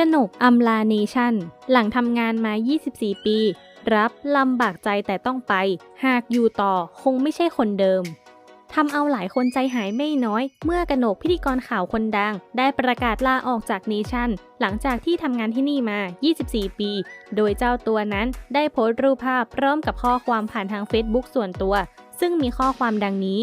กนกอัมลาเนชั่น หลังทำงานมา 24 ปี รับลำบากใจแต่ต้องไป หากอยู่ต่อคงไม่ใช่คนเดิมทำเอาหลายคนใจหายไม่น้อย เมื่อกนกพิธีกรข่าวคนดัง ได้ประกาศลาออกจากเนชั่น หลังจากที่ทำงานที่นี่มา 24 ปี โดยเจ้าตัวนั้นได้โพสต์รูปภาพพร้อมกับข้อความผ่านทาง Facebook ส่วนตัว ซึ่งมีข้อความดังนี้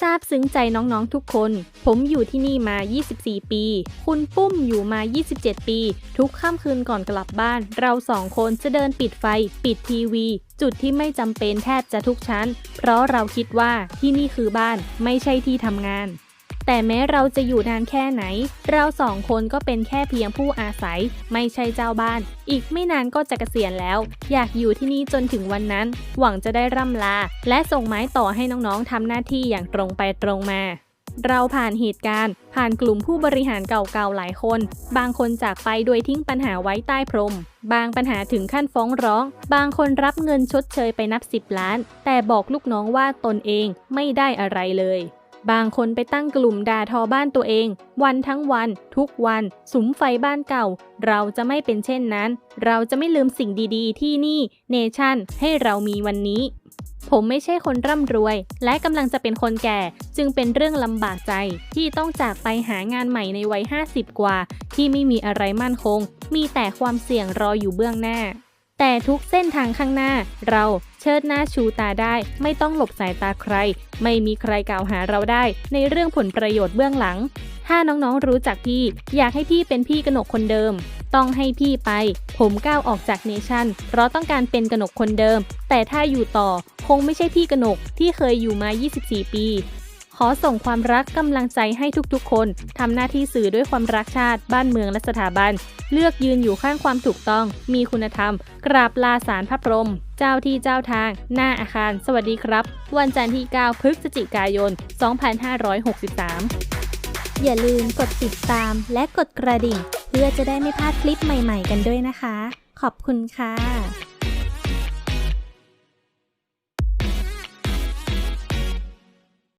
ซาบซึ้งใจน้องๆทุกคน ผมอยู่ที่นี่มา 24 ปี คุณปุ้มอยู่มา 27 ปี ทุกค่ำคืนก่อนกลับบ้าน เราสองคนจะเดินปิดไฟ ปิดทีวี จุดที่ไม่จำเป็นแทบจะทุกชั้น เพราะเราคิดว่าที่นี่คือบ้านไม่ใช่ที่ทำงาน แต่แม้เราจะอยู่นานแค่ไหน เราสองคนก็เป็นแค่เพียงผู้อาศัย ไม่ใช่เจ้าบ้าน อีกไม่นานก็จะเกษียณแล้ว อยากอยู่ที่นี่จนถึงวันนั้น หวังจะได้ร่ำลา และส่งไม้ต่อให้น้องๆทำหน้าที่อย่างตรงไปตรงมาเราผ่านเหตุการณ์ ผ่านกลุ่มผู้บริหารเก่าๆหลายคน บางคนจากไปโดยทิ้งปัญหาไว้ใต้พรม บางปัญหาถึงขั้นฟ้องร้อง บางคนรับเงินชดเชยไปนับ 10 ล้าน แต่บอกลูกน้องว่าตนเองไม่ได้อะไรเลย บางคนไปตั้งกลุ่มด่าทอบ้านตัวเอง วันทั้งวัน ทุกวัน สุมไฟบ้านเก่า เราจะไม่เป็นเช่นนั้น เราจะไม่ลืมสิ่งดีๆ ที่นี่เนชั่นให้เรามีวันนี้ผมไม่ใช่คนร่ำรวย และกำลังจะเป็นคนแก่ จึงเป็นเรื่องลำบากใจ ที่ต้องจากไปหางานใหม่ในวัย 50 กว่า ที่ไม่มีอะไรมั่นคง มีแต่ความเสี่ยงรออยู่เบื้องหน้า แต่ทุกเส้นทางข้างหน้า เราเชิดหน้าชูตาได้ ไม่ต้องหลบสายตาใคร ไม่มีใครกล่าวหาเราได้ ในเรื่องผลประโยชน์เบื้องหลัง ถ้าน้องๆรู้จักพี่ อยากให้พี่เป็นพี่กนกคนเดิม ต้องให้พี่ไป ผมก้าวออกจากเนชั่น เพราะต้องการเป็นกนกคนเดิม แต่ถ้าอยู่ต่อคงไม่ใช่พี่กนกที่เคยอยู่มา 24 ปี ขอส่งความรักกำลังใจให้ทุกๆ คนทำหน้าที่สื่อด้วยความรักชาติ บ้านเมืองและสถาบัน เลือกยืนอยู่ข้างความถูกต้อง มีคุณธรรม กราบลาสารพระพรหมเจ้าที่เจ้าทาง หน้าอาคาร สวัสดีครับ วันจันทร์ที่ 9 พฤศจิกายน 2563 อย่าลืมกดติดตามและกดกระดิ่ง เพื่อจะได้ไม่พลาดคลิปใหม่ ๆ กันด้วยนะคะ ขอบคุณค่ะ